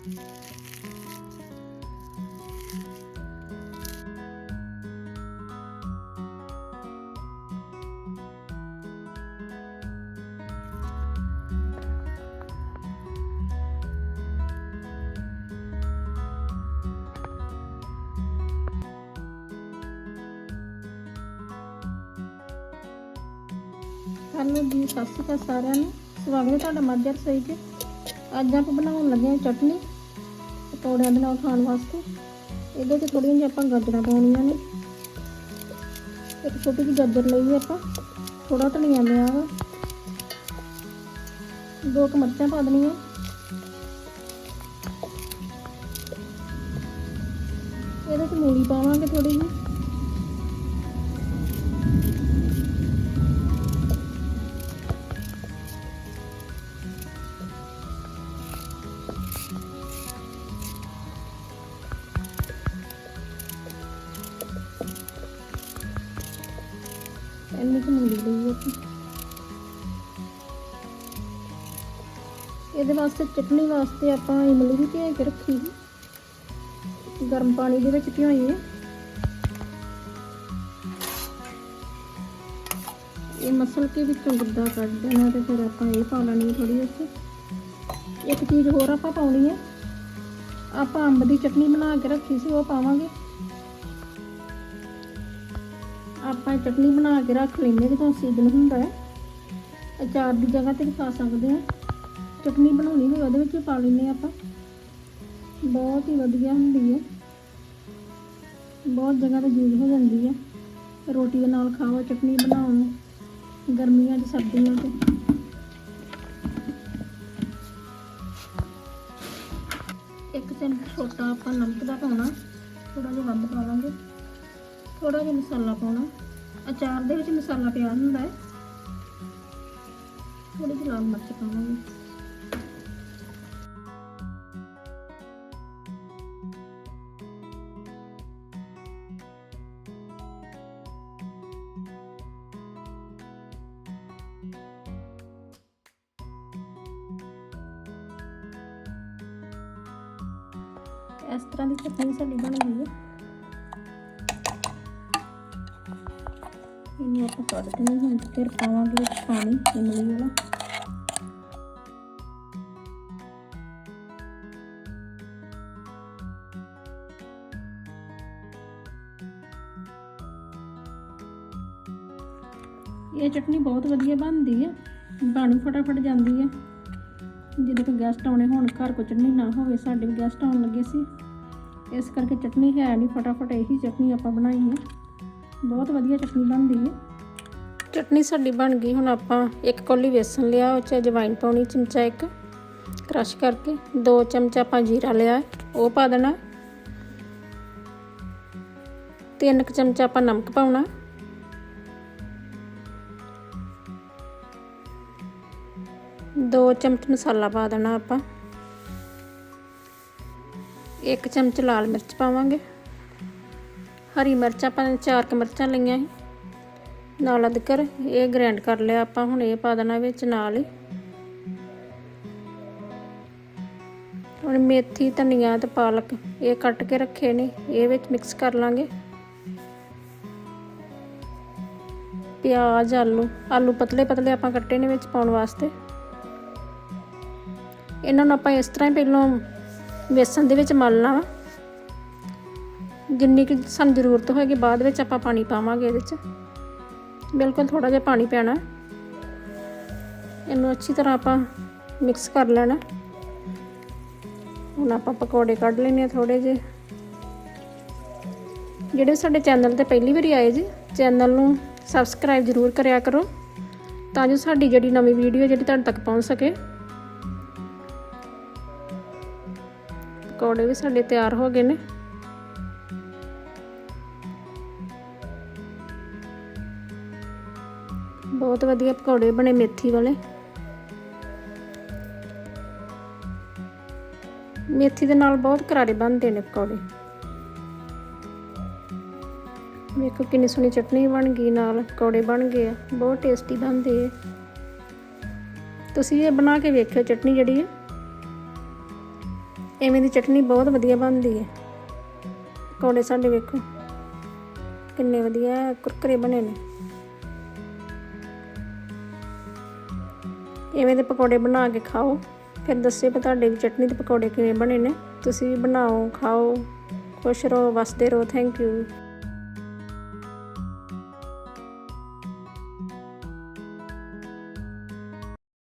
Hello ਜੀ ਸਤਿ ਸ਼੍ਰੀ ਅਕਾਲ ਸਾਰਿਆਂ ਨੂੰ ਸਵਾਗਤ ਹੈ ਤੁਹਾਡਾ ਮਾਝਾ ਰਸੋਈ 'ਚ ਅੱਜ ਆਪਾਂ ਬਣਾਉਣ ਲੱਗੇ ਹਾਂ ਚਟਨੀ ਪਕੌੜਿਆਂ ਦੇ ਨਾਲ ਖਾਣ ਵਾਸਤੇ। ਇਹਦੇ 'ਚ ਥੋੜ੍ਹੀਆਂ ਜਿਹੀਆਂ ਆਪਾਂ ਗਾਜਰਾਂ ਪਾਉਣੀਆਂ ਨੇ। ਇੱਕ ਛੋਟੀ ਜਿਹੀ ਗਾਜਰ ਲਈ ਆਪਾਂ। ਥੋੜਾ ਧਨੀਆ ਲਿਆ ਵਾ। ਦੋ ਕੁ ਮਿਰਚਾਂ ਪਾ ਦੇਣੀਆਂ। ਇਹਦੇ 'ਚ ਮੂਲੀ ਪਾਵਾਂਗੇ ਥੋੜੀ ਜਿਹੀ। ਇੰਨੀ ਕੁ ਮੂਲੀ ਲਈ ਆਪਾਂ ਇਹਦੇ ਵਾਸਤੇ ਚਟਣੀ ਵਾਸਤੇ ਆਪਾਂ ਇਮਲੀ ਵੀ ਭਿਓ ਕੇ ਰੱਖੀ ਸੀ। ਗਰਮ ਪਾਣੀ ਦੇ ਵਿੱਚ ਭਿਓਈ ਹੈ ਇਹ ਮਸਲ ਕੇ ਵਿੱਚੋਂ ਗੁੱਦਾ ਕੱਢ ਦੇਣਾ ਤੇ ਫਿਰ ਆਪਾਂ ਇਹ ਪਾ ਲੈਣੀ ਥੋੜੀ ਜਿਹੀ ਇੱਕ ਚੀਜ਼ ਹੋਰ ਆਪਾਂ ਪਾਉਣੀ ਹੈ ਆਪਾਂ ਅੰਬ ਦੀ ਚਟਨੀ ਬਣਾ ਕੇ ਰੱਖੀ ਸੀ, ਉਹ ਪਾਵਾਂਗੇ। ਆਪਾਂ ਚਟਨੀ ਬਣਾ ਕੇ ਰੱਖ ਲੈਂਦੇ ਜਦੋਂ ਸੀਜ਼ਨ ਹੁੰਦਾ ਹੈ। ਅਚਾਰ ਦੀ ਜਗ੍ਹਾ ਤੇ ਵੀ ਖਾ ਸਕਦੇ ਹਾਂ। ਚਟਨੀ ਬਣਾਉਣੀ ਹੋਵੇ, ਉਹਦੇ ਵਿੱਚ ਪਾ ਲੈਂਦੇ ਹਾਂ ਆਪਾਂ। ਬਹੁਤ ਹੀ ਵਧੀਆ ਹੁੰਦੀ ਹੈ। ਬਹੁਤ ਜਗ੍ਹਾ ਤੇ ਯੂਜ਼ ਹੋ ਜਾਂਦੀ ਹੈ। ਰੋਟੀ ਦੇ ਨਾਲ ਖਾਓ, ਚਟਨੀ ਬਣਾਉਣ ਗਰਮੀਆਂ 'ਚ, ਸਰਦੀਆਂ 'ਚ। ਇੱਕ ਚਮਚ ਛੋਟਾ ਆਪਾਂ ਨਮਕ ਦਾ ਪਾਉਣਾ। ਥੋੜਾ ਜਿਹਾ ਵੱਧ ਪਾਵਾਂਗੇ ਥੋੜਾ ਜਿਹਾ ਮਸਾਲਾ ਪਾਉਣਾ। ਅਚਾਰ ਦੇ ਵਿੱਚ ਮਸਾਲਾ ਪਿਆ ਹੁੰਦਾ ਹੈ। ਥੋੜੀ ਜਿਹੀ ਲਾਲ ਮਿਰਚ ਪਾਵਾਂਗੇ। ਇਸ ਤਰ੍ਹਾਂ ਦੀ ਚਟਨੀ ਸਾਡੀ ਬਣ ਗਈ ਹੈ। ਇਹਨੂੰ ਆਪਾਂ ਕੱਢ ਦੇਣੀ ਹੁਣ ਫਿਰ ਪਾਵਾਂਗੇ ਪਾਣੀ ਇਮਲੀ ਵਾਲਾ। ਇਹ ਚਟਨੀ ਬਹੁਤ ਵਧੀਆ ਬਣਦੀ ਹੈ ਬਣ ਫਟਾਫਟ ਜਾਂਦੀ ਹੈ ਜਦੋਂ ਕੋਈ ਗੈਸਟ ਆਉਣੇ ਹੋਣ, ਘਰ ਕੋ ਚਟਨੀ ਨਾ ਹੋਵੇ, ਸਾਡੇ ਵੀ ਗੈਸਟ ਆਉਣ ਲੱਗੇ ਸੀ। ਇਸ ਕਰਕੇ ਚਟਨੀ ਹੈ ਨਹੀਂ, ਫਟਾਫਟ ਇਹੀ ਚਟਨੀ ਆਪਾਂ ਬਣਾਈ ਹੈ ਬਹੁਤ ਵਧੀਆ ਚਟਨੀ ਬਣਦੀ ਹੈ। ਚਟਨੀ ਸਾਡੀ ਬਣ ਗਈ। ਹੁਣ ਆਪਾਂ ਇੱਕ ਕੌਲੀ ਵੇਸਣ ਲਿਆ ਉਹ 'ਚ ਅਜਵਾਇਣ ਪਾਉਣੀ ਚਮਚਾ ਇੱਕ ਕ੍ਰਸ਼ ਕਰਕੇ ਦੋ ਚਮਚਾ ਆਪਾਂ ਜੀਰਾ ਲਿਆ ਹੈ, ਉਹ ਪਾ ਦੇਣਾ। ਤਿੰਨ ਕੁ ਚਮਚਾ ਆਪਾਂ ਨਮਕ ਪਾਉਣਾ। ਦੋ ਚਮਚ ਮਸਾਲਾ ਪਾ ਦੇਣਾ ਆਪਾਂ। ਇੱਕ ਚਮਚ ਲਾਲ ਮਿਰਚ ਪਾਵਾਂਗੇ। ਹਰੀ ਮਿਰਚ ਆਪਾਂ ਚਾਰ ਕ ਮਿਰਚਾਂ ਲਈਆਂ ਸੀ। ਨਾਲ ਅਦਰਕ ਇਹ ਗ੍ਰਾਈਂਡ ਕਰ ਲਿਆ ਆਪਾਂ, ਹੁਣ ਇਹ ਪਾ ਦੇਣਾ ਵਿੱਚ ਨਾਲ ਹੀ। ਹੁਣ ਮੇਥੀ, ਧਨੀਆ ਤੇ ਪਾਲਕ ਇਹ ਕੱਟ ਕੇ ਰੱਖੇ ਨੇ, ਇਹ ਵਿੱਚ ਮਿਕਸ ਕਰ ਲਾਂਗੇ। ਪਿਆਜ਼, ਆਲੂ ਆਲੂ ਪਤਲੇ ਪਤਲੇ ਆਪਾਂ ਕੱਟੇ ਨੇ ਵਿੱਚ ਪਾਉਣ ਵਾਸਤੇ। ਇਹਨਾਂ ਨੂੰ ਆਪਾਂ ਇਸ ਤਰ੍ਹਾਂ ਹੀ ਪਹਿਲਾਂ ਵੇਸਣ ਦੇ ਵਿੱਚ ਮਲਣਾ ਵਾ। ਜਿੰਨੀ ਕਿ ਸਾਨੂੰ ਜ਼ਰੂਰਤ ਹੋਏਗੀ, ਬਾਅਦ ਵਿੱਚ ਆਪਾਂ ਪਾਣੀ ਪਾਵਾਂਗੇ ਇਹਦੇ 'ਚ। ਬਿਲਕੁਲ ਥੋੜਾ ਜਿਹਾ ਪਾਣੀ ਪੈਣਾ। ਇਹਨੂੰ ਅੱਛੀ ਤਰ੍ਹਾਂ ਆਪਾਂ ਮਿਕਸ ਕਰ ਲੈਣਾ। ਹੁਣ ਆਪਾਂ ਪਕੌੜੇ ਕੱਢ ਲੈਣੇ ਆ ਥੋੜੇ ਜਿਹੇ। ਜਿਹੜੇ ਸਾਡੇ ਚੈਨਲ ਤੇ ਪਹਿਲੀ ਵਾਰੀ ਆਏ ਜੀ, ਚੈਨਲ ਨੂੰ ਸਬਸਕ੍ਰਾਈਬ ਜ਼ਰੂਰ ਕਰਿਆ ਕਰੋ, ਤਾਂ ਜੋ ਸਾਡੀ ਜਿਹੜੀ ਨਵੀਂ ਵੀਡੀਓ ਜਿਹੜੀ ਤੁਹਾਡੇ ਤੱਕ ਪਹੁੰਚ ਸਕੇ। ਪਕੌੜੇ ਵੀ ਸਾਡੇ ਤਿਆਰ ਹੋ ਗਏ ਨੇ। ਬਹੁਤ ਵਧੀਆ ਪਕੌੜੇ ਬਣੇ ਮੇਥੀ ਵਾਲੇ। ਮੇਥੀ ਦੇ ਨਾਲ ਬਹੁਤ ਕਰਾਰੇ ਬਣਦੇ ਨੇ ਪਕੌੜੇ। ਵੇਖੋ ਕਿੰਨੀ ਸੋਹਣੀ ਚਟਨੀ ਬਣ ਗਈ, ਨਾਲ ਪਕੌੜੇ ਬਣ ਗਏ ਆ, ਬਹੁਤ ਟੇਸਟੀ ਬਣਦੇ ਆ। ਤੁਸੀਂ ਇਹ ਬਣਾ ਕੇ ਵੇਖਿਓ ਚਟਨੀ ਜਿਹੜੀ ਹੈ ਐਵੇਂ ਦੀ ਚਟਨੀ ਬਹੁਤ ਵਧੀਆ ਬਣਦੀ ਹੈ ਪਕੌੜੇ ਸਾਡੇ ਵੇਖੋ, ਕਿੰਨੇ ਵਧੀਆ ਕੁਰਕਰੇ ਬਣੇ ਨੇ। ਇਵੇਂ ਦੇ ਪਕੌੜੇ ਬਣਾ ਕੇ ਖਾਓ। ਫਿਰ ਦੱਸਿਓ ਕਿ ਤੁਹਾਡੇ ਵੀ ਚਟਨੀ ਦੇ ਪਕੌੜੇ ਕਿਵੇਂ ਬਣੇ ਨੇ। ਤੁਸੀਂ ਵੀ ਬਣਾਓ, ਖਾਓ। ਖੁਸ਼ ਰਹੋ, ਵਸਦੇ ਰਹੋ। Thank you